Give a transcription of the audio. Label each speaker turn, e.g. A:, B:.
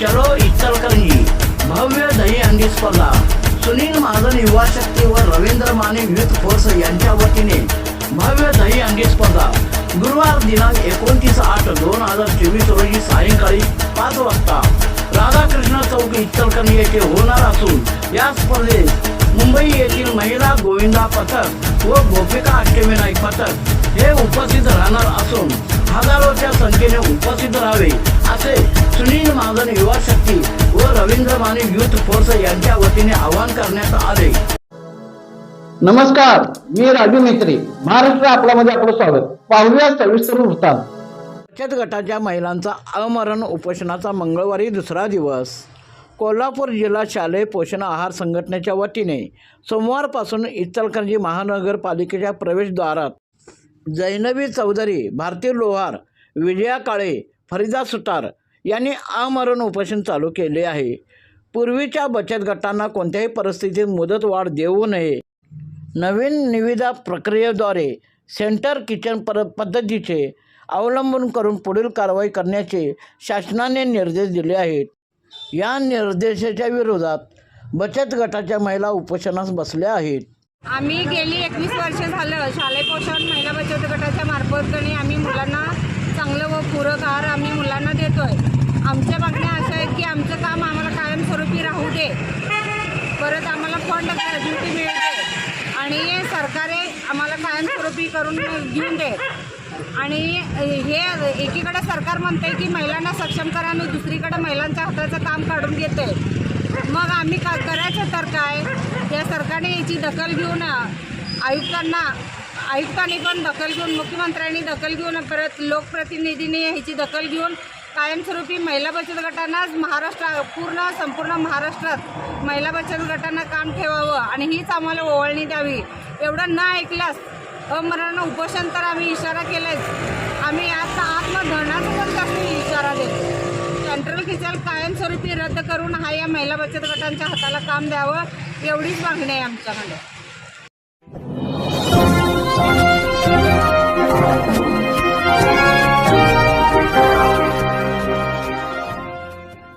A: चलो इचलकरंजी. भव्य दहीहंडी स्पर्धा. सुनील महाजन युवा शक्ती व रवींद्र माने युथ फोर्स यांच्या वतीने भव्य दहीहंडी स्पर्धा. गुरुवार दिनांक एकोणतीस आठ दोन हजार चोवीस रोजी सायंकाळी पाच वाजता. राधाकृष्ण चौक इचलकरंजी येथे होणार असून या स्पर्धेत मुंबई येथील महिला गोविंदा पथक व गोपिका अष्टविनायक पथक हे उपस्थित राहणार असून हजारोच्या संख्येने उपस्थित राहावे असे सुनील महाजन युवा शक्ती व रवींद्र माने युथ फोर्स यांच्या वतीने आवाहन करण्यात आले.
B: नमस्कार मी राजू मेत्री महाराष्ट्र आपल्यामध्ये आपलं स्वागत. पाहूया सविस्तर वृत्तांत.
A: बचत गटाच्या महिलांचा अमरण उपोषणाचा मंगळवारी दुसरा दिवस. कोल्हापूर जिल्हा शालेय पोषण आहार संघटनेच्या वतीने सोमवारपासून इचलकरंजी महानगरपालिकेच्या प्रवेशद्वारात जैनवी चौधरी भारती लोहार विजया काळे फरिदा सुतार यांनी आमरण उपोषण चालू केले आहे. पूर्वीच्या बचत गटांना कोणत्याही परिस्थितीत मुदतवाढ देऊ नये. नवीन निविदा प्रक्रियेद्वारे सेंटर किचन पर पद्धतीचे अवलंबन करून पुढील कारवाई करण्याचे शासनाने निर्देश दिले आहेत. या निर्देशाच्या विरोधात बचत गटाच्या महिला उपोषणास बसल्या आहेत.
C: आम्ही गेली एकवीस वर्ष झालं शालेय पोषण महिला बचत गटाच्या मार्फतने आम्ही मुलांना चांगलं व पूरक आहार आम्ही मुलांना देतोय. आमच्या मागण्या अशा आहेत की आमचं काम आम्हाला कायमस्वरूपी राहू दे. परत आम्हाला फंड ग्रॅज्युटी मिळते आणि सरकारे आम्हाला कायमस्वरूपी करून घेऊन दे. आणि हे एकीकडे सरकार म्हणते की महिलांना सक्षम करा आणि दुसरीकडे महिलांच्या हाताचं काम काढून घेते. मग आम्ही का करायचं तर काय? या सरकारने याची दखल घेऊन आयुक्तांना आयुक्तांनी पण दखल घेऊन मुख्यमंत्र्यांनी दखल घेऊन परत लोकप्रतिनिधींनी ह्याची दखल घेऊन कायमस्वरूपी महिला बचत गटांनाच महाराष्ट्र पूर्ण संपूर्ण महाराष्ट्रात महिला बचत गटांना काम ठेवावं आणि हीच आम्हाला ओवळणी द्यावी. एवढं न ऐकल्यास अमरण उपोषण तर आम्ही इशारा केलाच आम्ही आता आत्मधरणाचा पण जास्त इशारा देतो. सेंट्रल किचन कायमस्वरूपी रद्द करून हा या महिला बचत गटांच्या हाताला काम द्यावं एवढीच मागणी आहे आमच्याकडे